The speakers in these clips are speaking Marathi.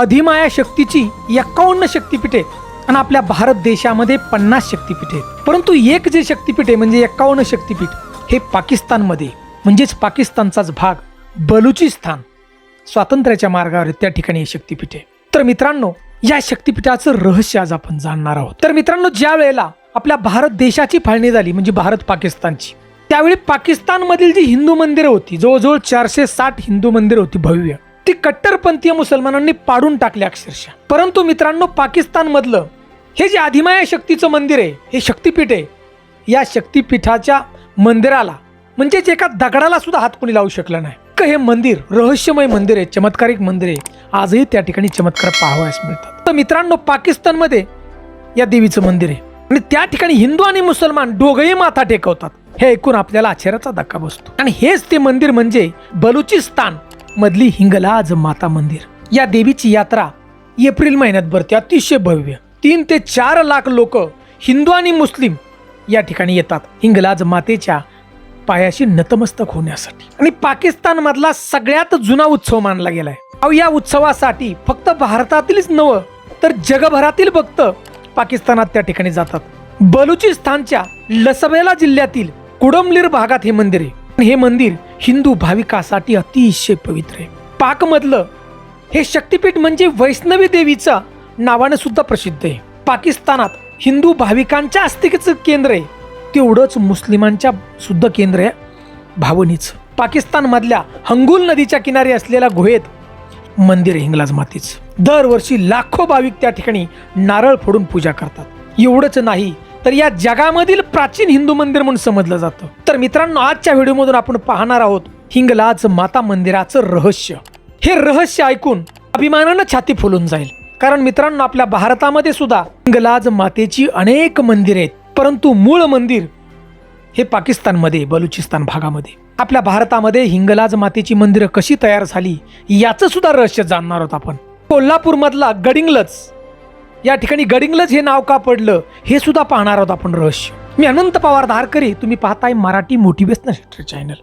अधिमाया शक्तीची एक्कावन्न शक्तीपीठे आणि आपल्या भारत देशामध्ये पन्नास शक्तीपीठे परंतु एक जे शक्तीपीठे म्हणजे एकावन्न शक्तीपीठ हे पाकिस्तानमध्ये. म्हणजेच पाकिस्तानचाच भाग बलुचिस्तान. स्वातंत्र्याच्या मार्गावर त्या ठिकाणी हे शक्तीपीठे. तर मित्रांनो या शक्तीपीठाचं रहस्य आज आपण जाणणार आहोत. तर मित्रांनो ज्या वेळेला आपल्या भारत देशाची फाळणी झाली म्हणजे भारत पाकिस्तानची त्यावेळी पाकिस्तानमधील जी हिंदू मंदिरं होती जवळजवळ चारशे साठ हिंदू मंदिरं होती भव्य. ती कट्टरपंथीय मुसलमानांनी पाडून टाकली अक्षरशः. परंतु मित्रांनो पाकिस्तान मधलं हे जे आधिमाया शक्तीचं मंदिर आहे हे शक्तीपीठ आहे या शक्तीपीठाच्या मंदिराला म्हणजेच एका दगडाला सुद्धा हात कोणी लावू शकलं नाही. का हे मंदिर रहस्यमय मंदिर आहे चमत्कारिक मंदिर आहे. आजही त्या ठिकाणी चमत्कार पाहावयास मिळतात. तर मित्रांनो पाकिस्तानमध्ये या देवीचं मंदिर आहे. आणि त्या ठिकाणी हिंदू आणि मुसलमान दोघंही माथा टेकवतात. हे ऐकून आपल्याला आश्चर्याचा धक्का बसतो. आणि हेच ते मंदिर म्हणजे बलुचिस्तान. मधली हिंगलाज माता मंदिर. या देवीची यात्रा एप्रिल महिन्यात भरते. अतिशय भव्य. तीन ते चार लाख लोक हिंदू आणि मुस्लिम या ठिकाणी येतात हिंगलाज मातेच्या पायाशी नतमस्तक होण्यासाठी. आणि पाकिस्तान मधला सगळ्यात जुना उत्सव मानला गेलाय. अहो या उत्सवासाठी फक्त भारतातीलच नवं तर जगभरातील भक्त पाकिस्तानात त्या ठिकाणी जातात. बलुचिस्तानच्या लसबेला जिल्ह्यातील कुडमलीर भागात हे मंदिर आहे. हे मंदिर हिंदू भाविकासाठी अतिशय पवित्र आहे. पाकमधलं हे शक्तिपीठ म्हणजे वैष्णवी देवीचा नावाने सुद्धा प्रसिद्ध आहे. पाकिस्तानात हिंदू भाविकांच्या आस्तिकेचं केंद्र आहे. तेवढंच मुस्लिमांच्या सुद्धा केंद्र आहे भावनीचं. पाकिस्तानमधल्या हंगुल नदीच्या किनारी असलेल्या गुहेत मंदिर हिंगलाज मातीच. दरवर्षी लाखो भाविक त्या ठिकाणी नारळ फोडून पूजा करतात. एवढंच नाही तर या जगामधील प्राचीन हिंदू मंदिर म्हणून समजलं जातं. तर मित्रांनो आजच्या व्हिडिओमधून आपण पाहणार आहोत हिंगलाज माता मंदिराचं रहस्य. हे रहस्य ऐकून अभिमानानं छाती फुलून जाईल. कारण मित्रांनो आपल्या भारतामध्ये सुद्धा हिंगलाज मातेची अनेक मंदिरे आहेत. परंतु मूळ मंदिर हे पाकिस्तानमध्ये बलुचिस्तान भागामध्ये. आपल्या भारतामध्ये हिंगलाज मातेची मंदिरं कशी तयार झाली याचं सुद्धा रहस्य जाणणार आहोत आपण. कोल्हापूरमधला गडिंगलच गडिंगलज या ठिकाणी गडिंगलज हे नाव का पडलं हे सुद्धा पाहणार आहोत आपण रहस्य. मी अनंत पवार धारकरी तुम्ही पाहताय मराठी मोटिवेशनल चॅनल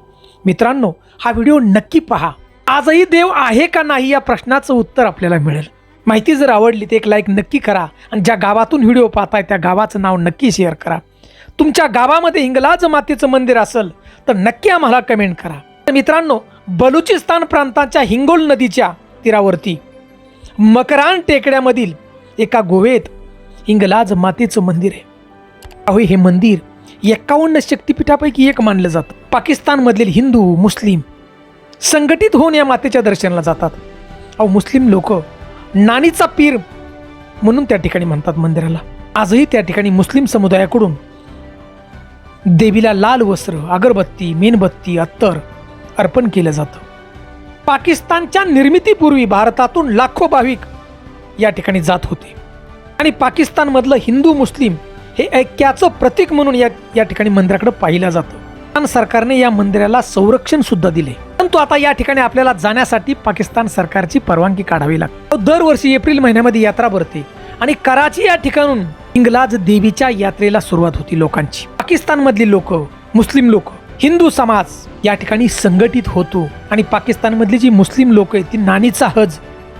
मित्रांनो हा व्हिडिओ नक्की पहा. आजही देव आहे का नाही या प्रश्नाचं उत्तर आपल्याला मिळेल. माहिती जर आवडली तर एक लाईक नक्की करा आणि ज्या गावातून व्हिडिओ पाहताय त्या गावाचं नाव नक्की शेअर करा. तुमच्या गावामध्ये हिंगलाज मातेचं मंदिर असेल तर नक्की आम्हाला कमेंट करा. तर मित्रांनो बलुचिस्तान प्रांताच्या हिंगोल नदीच्या तीरावरती मकरान टेकड्यामधील एका गोवेत हिंगलाज मातेचं मंदिर आहे. अहो हे मंदिर एक्कावन्न शक्तिपीठापैकी एक मानलं जातं. पाकिस्तानमधील हिंदू मुस्लिम संघटित होऊन या मातेच्या दर्शनाला जातात. अहो मुस्लिम लोक नानीचा पीर म्हणून त्या ठिकाणी म्हणतात मंदिराला. आजही त्या ठिकाणी मुस्लिम समुदायाकडून देवीला लाल वस्त्र अगरबत्ती मेणबत्ती अत्तर अर्पण केलं जातं. पाकिस्तानच्या निर्मितीपूर्वी भारतातून लाखो भाविक या ठिकाणी जात होते. आणि पाकिस्तानमधलं हिंदू मुस्लिम हे ऐक्याचं प्रतीक म्हणून या या ठिकाणी मंदिराकडे पाहिलं जातं. पाकिस्तान सरकारने या मंदिराला संरक्षण सुद्धा दिले. परंतु आता या ठिकाणी आपल्याला जाण्यासाठी पाकिस्तान सरकारची परवानगी काढावी लागते. दरवर्षी एप्रिल महिन्यामध्ये यात्रा भरते. आणि कराची या ठिकाणून इंग्लाज देवीच्या यात्रेला सुरुवात होती लोकांची. पाकिस्तानमधली लोक मुस्लिम लोक हिंदू समाज या ठिकाणी संघटित होतो. आणि पाकिस्तानमधली जी मुस्लिम लोक आहेत ती नानीचा हज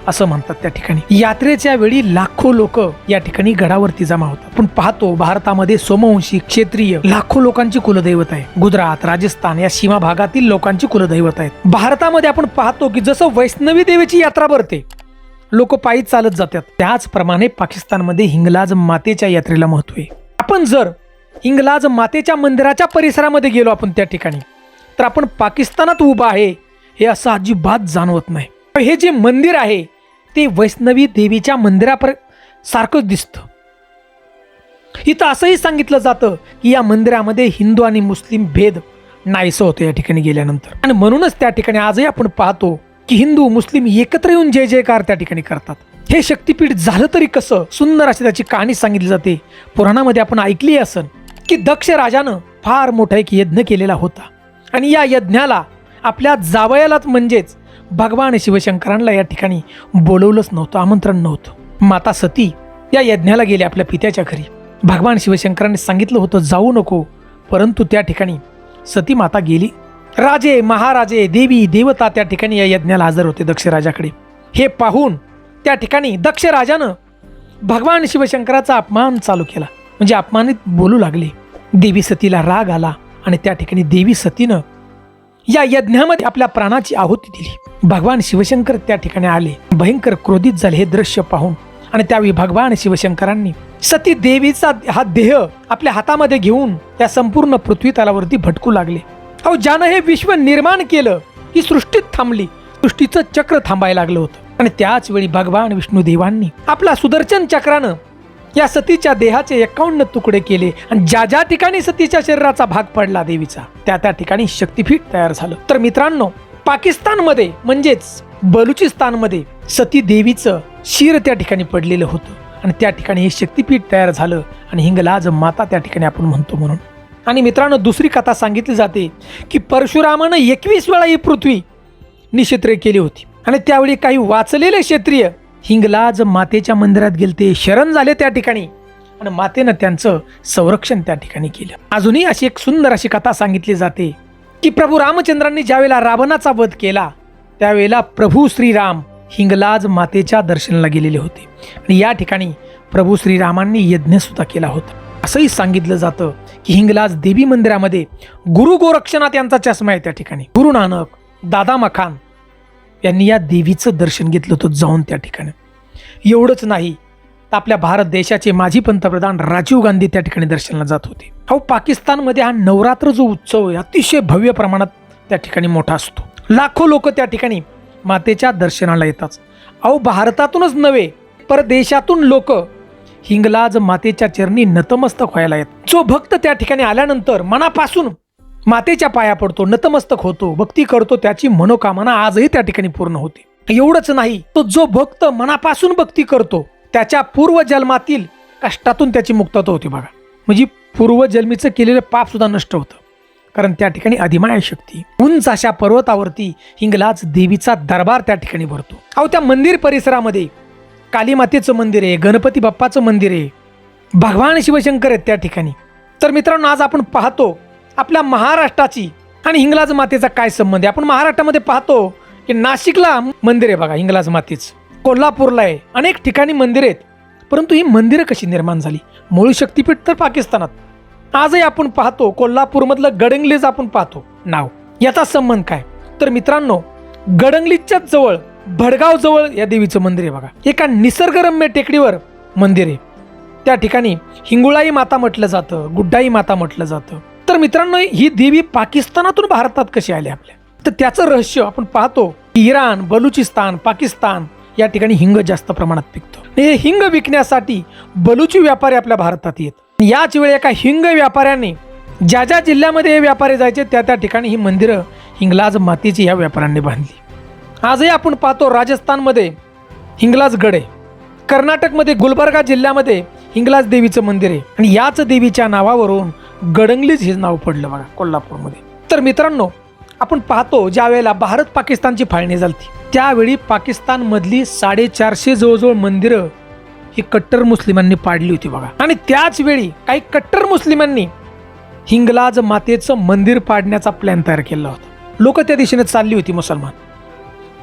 असं म्हणतात त्या ठिकाणी. यात्रेच्या वेळी लाखो लोक या ठिकाणी गडावरती जमा होतात. आपण पाहतो भारतामध्ये सोमवंशी क्षेत्रीय लाखो लोकांची कुलदैवत आहे. गुजरात राजस्थान या सीमा भागातील लोकांची कुलदैवत आहेत. भारतामध्ये आपण पाहतो की जसं वैष्णवी देवीची यात्रा भरते लोक पायी चालत जातात. त्याचप्रमाणे पाकिस्तानमध्ये हिंगलाज मातेच्या यात्रेला महत्त्व आहे. आपण जर हिंगलाज मातेच्या मंदिराच्या परिसरामध्ये गेलो आपण त्या ठिकाणी तर आपण पाकिस्तानात उभा आहे हे असं अजिबात जाणवत नाही. हे जे मंदिर आहे ते वैष्णवी देवीच्या मंदिरापर सारखंच दिसतं. इथं असंही सांगितलं जातं की या मंदिरामध्ये हिंदू आणि मुस्लिम भेद नाहीसं होतं या ठिकाणी गेल्यानंतर. आणि म्हणूनच त्या ठिकाणी आजही आपण पाहतो की हिंदू मुस्लिम एकत्र येऊन जय जयकार त्या ठिकाणी करतात. हे शक्तीपीठ झालं तरी कसं? सुंदर अशी त्याची कहाणी सांगितली जाते. पुराणामध्ये आपण ऐकली असन की दक्ष राजानं फार मोठा एक यज्ञ केलेला होता. आणि या यज्ञाला आपल्या जावयालाच म्हणजेच भगवान शिवशंकरांना या ठिकाणी बोलवलंच नव्हतं आमंत्रण नव्हतं. माता सती या यज्ञाला गेले आपल्या पित्याच्या घरी. भगवान शिवशंकरांनी सांगितलं होतं जाऊ नको. परंतु त्या ठिकाणी सती माता गेली. राजे महाराजे देवी देवता त्या ठिकाणी या यज्ञाला हजर होते दक्ष राजाकडे हे पाहून त्या ठिकाणी दक्ष राजानं भगवान शिवशंकराचा अपमान चालू केला. म्हणजे अपमानित बोलू लागले. देवी सतीला राग आला आणि त्या ठिकाणी देवी सतीनं या यज्ञामध्ये आपल्या प्राणाची आहुती दिली. भगवान शिवशंकर त्या ठिकाणी आले. भयंकर क्रोधित झाले हे दृश्य पाहून. आणि त्यावेळी भगवान शिवशंकरांनी सती देवीचा हा देह आपल्या हातामध्ये घेऊन त्या संपूर्ण पृथ्वी तलावरती भटकू लागले. अहो ज्यानं हे विश्व निर्माण केलं ही सृष्टीत थांबली. सृष्टीचं चक्र थांबायला लागलं होतं. आणि त्याच वेळी भगवान विष्णू देवांनी आपला सुदर्शन चक्रानं या सतीच्या देहाचे एकावन्न तुकडे केले आणि ज्या ज्या ठिकाणी सतीच्या शरीराचा भाग पडला देवीचा त्या त्या ठिकाणी शक्तीपीठ तयार झालं. तर मित्रांनो पाकिस्तानमध्ये म्हणजेच बलुचिस्तानमध्ये सती देवीचं शिर त्या ठिकाणी पडलेलं होतं. आणि त्या ठिकाणी हे शक्तीपीठ तयार झालं आणि हिंगलाज माता त्या ठिकाणी आपण म्हणतो म्हणून. आणि मित्रांनो दुसरी कथा सांगितली जाते की परशुरामानं एकवीस वेळा ही पृथ्वी निक्षत्रे केली होती. आणि त्यावेळी काही वाचलेले क्षेत्रीय हिंगलाज मातेच्या मंदिरात गेलते शरण झाले त्या ठिकाणी. आणि मातेनं त्यांचं संरक्षण त्या ठिकाणी केलं. अजूनही अशी एक सुंदर अशी कथा सांगितली जाते की प्रभू रामचंद्रांनी ज्यावेळेला रावणाचा वध केला त्यावेळेला प्रभू श्रीराम हिंगलाज मातेच्या दर्शनाला गेलेले होते. आणि या ठिकाणी प्रभू श्रीरामांनी यज्ञसुद्धा केला होता. असंही सांगितलं जातं की हिंगलाज देवी मंदिरामध्ये गुरु गोरक्षनाथ यांचा चष्मा आहे त्या ठिकाणी. गुरु नानक दादा मखान यांनी या देवीचं दर्शन घेतलं होतं जाऊन त्या ठिकाणी. एवढंच नाही तर आपल्या भारत देशाचे माजी पंतप्रधान राजीव गांधी त्या ठिकाणी दर्शनाला जात होते. अहो पाकिस्तानमध्ये हा नवरात्र जो उत्सव आहे अतिशय भव्य प्रमाणात त्या ठिकाणी मोठा असतो. लाखो लोक त्या ठिकाणी मातेच्या दर्शनाला येतात. अहो भारतातूनच नव्हे परदेशातून लोक हिंगलाज मातेच्या चरणी नतमस्तक व्हायला येत जो भक्त त्या ठिकाणी आल्यानंतर मनापासून मातेच्या पाया पडतो नतमस्तक होतो भक्ती करतो त्याची मनोकामना आजही त्या ठिकाणी पूर्ण होते. एवढंच नाही तो जो भक्त मनापासून भक्ती करतो त्याच्या पूर्वजन्मातील कष्टातून त्याची मुक्तता होती बघा. म्हणजे पूर्वजन्मीचं केलेलं पाप सुद्धा नष्ट होतं. कारण त्या ठिकाणी अधिमाया शक्ती उंच अशा पर्वतावरती हिंगलाज देवीचा दरबार त्या ठिकाणी भरतो. अहो त्या मंदिर परिसरामध्ये काली मातेचं मंदिर आहे गणपती बाप्पाचं मंदिर आहे भगवान शिवशंकर आहेत त्या ठिकाणी. तर मित्रांनो आज आपण पाहतो आपल्या महाराष्ट्राची आणि हिंगलाज मातेचा काय संबंध आहे? आपण महाराष्ट्रामध्ये पाहतो की नाशिकला मंदिर आहे बघा हिंगलाज मातेचं. कोल्हापूरला आहे. अनेक ठिकाणी मंदिर आहेत. परंतु ही मंदिरं कशी निर्माण झाली? मूळ शक्तीपीठ तर पाकिस्तानात. आजही आपण पाहतो कोल्हापूरमधलं गडंगलीज आपण पाहतो. नाव याचा संबंध काय? तर मित्रांनो गडंगलीच्या जवळ भडगाव जवळ या देवीचं मंदिर आहे बघा. एका निसर्गरम्य टेकडीवर मंदिर आहे. त्या ठिकाणी हिंगुळाई माता म्हटलं जातं गुड्डाई माता म्हटलं जातं. तर मित्रांनो ही देवी पाकिस्तानातून भारतात कशी आली आपल्या? तर त्याचं रहस्य आपण पाहतो इराण बलुचिस्तान पाकिस्तान या ठिकाणी हिंग जास्त प्रमाणात पिकतो. हे हिंग विकण्यासाठी बलुची व्यापारी आपल्या भारतात येत. याच वेळी एका हिंग व्यापाऱ्याने ज्या ज्या जिल्ह्यामध्ये हे व्यापारी जायचे त्या त्या ठिकाणी ही मंदिरं हिंगलाज मातीची या व्यापाऱ्यांनी बांधली. आजही आपण पाहतो राजस्थानमध्ये हिंगलाज गडे. कर्नाटकमध्ये गुलबर्गा जिल्ह्यामध्ये हिंगलाज देवीचं मंदिर आहे. आणि याच देवीच्या नावावरून गडंगलीज हे नाव पडलं बघा कोल्हापूरमध्ये. तर मित्रांनो आपण पाहतो ज्या वेळेला भारत पाकिस्तानची फाळणी झाली त्यावेळी पाकिस्तानमधली साडेचारशे जवळजवळ मंदिरं ही कट्टर मुस्लिमांनी पाडली होती बघा. आणि त्याच वेळी काही कट्टर मुस्लिमांनी हिंगलाज मातेचं मंदिर पाडण्याचा प्लॅन तयार केला होता. लोक त्या दिशेने चालली होती मुसलमान.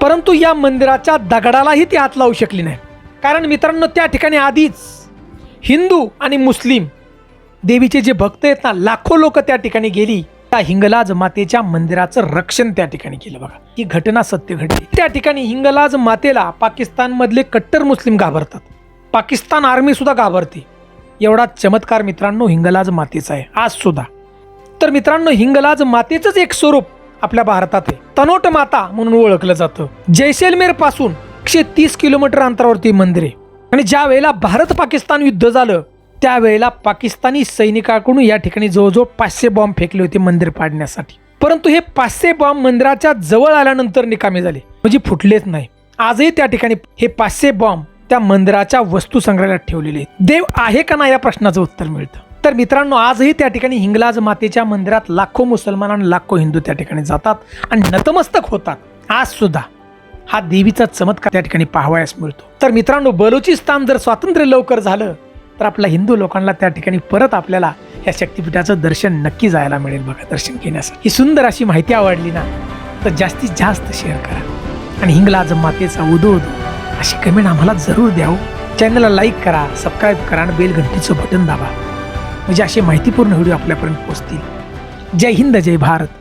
परंतु या मंदिराच्या दगडालाही ती हात लावू शकली नाही. कारण मित्रांनो त्या ठिकाणी आधीच हिंदू आणि मुस्लिम देवीचे जे भक्त आहेत ना लाखो लोक त्या ठिकाणी गेली. त्या हिंगलाज मातेच्या मंदिराचं रक्षण त्या ठिकाणी केलं बघा. ही घटना सत्य घडली. त्या ठिकाणी हिंगलाज मातेला पाकिस्तानमधले कट्टर मुस्लिम घाबरतात. पाकिस्तान आर्मी सुद्धा घाबरते. एवढा चमत्कार मित्रांनो हिंगलाज मातेचा आहे. आज सुद्धा. तर मित्रांनो हिंगलाज मातेचंच एक स्वरूप आपल्या भारतात आहे. तनोट माता म्हणून ओळखलं जातं. जैसलमेरपासून एकशे तीस किलोमीटर अंतरावरती मंदिर आहे. आणि ज्या वेळेला भारत पाकिस्तान युद्ध झालं त्यावेळेला पाकिस्तानी सैनिकाकडून या ठिकाणी जवळजवळ पाचशे बॉम्ब फेकले होते मंदिर पाडण्यासाठी. परंतु हे पाचशे बॉम्ब मंदिराच्या जवळ आल्यानंतर निकामी झाले. म्हणजे फुटलेच नाही. आजही त्या ठिकाणी हे पाचशे बॉम्ब त्या मंदिराच्या वस्तू संग्रहालयात ठेवलेले देव आहे का नाही या प्रश्नाचं उत्तर मिळतं. तर मित्रांनो आजही त्या ठिकाणी हिंगलाज मातेच्या मंदिरात लाखो मुसलमान आणि लाखो हिंदू त्या ठिकाणी जातात आणि नतमस्तक होतात. आज सुद्धा हा देवीचा चमत्कार त्या ठिकाणी पाहावयास मिळतो. तर मित्रांनो बलुचिस्तान जर स्वातंत्र्य लवकर झालं तर आपल्या हिंदू लोकांना त्या ठिकाणी परत आपल्याला या शक्तिपीठाचं दर्शन नक्की जायला मिळेल बघा दर्शन घेण्यासाठी. ही सुंदर अशी माहिती आवडली ना तर जास्तीत जास्त शेअर करा. आणि हिंगलाज मातेचा उदो उदो अशी कमेंट आम्हाला जरूर द्यावं चॅनलला लाईक करा सबस्क्राईब करा आणि बेल घंटीचं बटन दाबा. म्हणजे असे माहितीपूर्ण व्हिडिओ आपल्यापर्यंत पोहोचतील. जय हिंद जय भारत.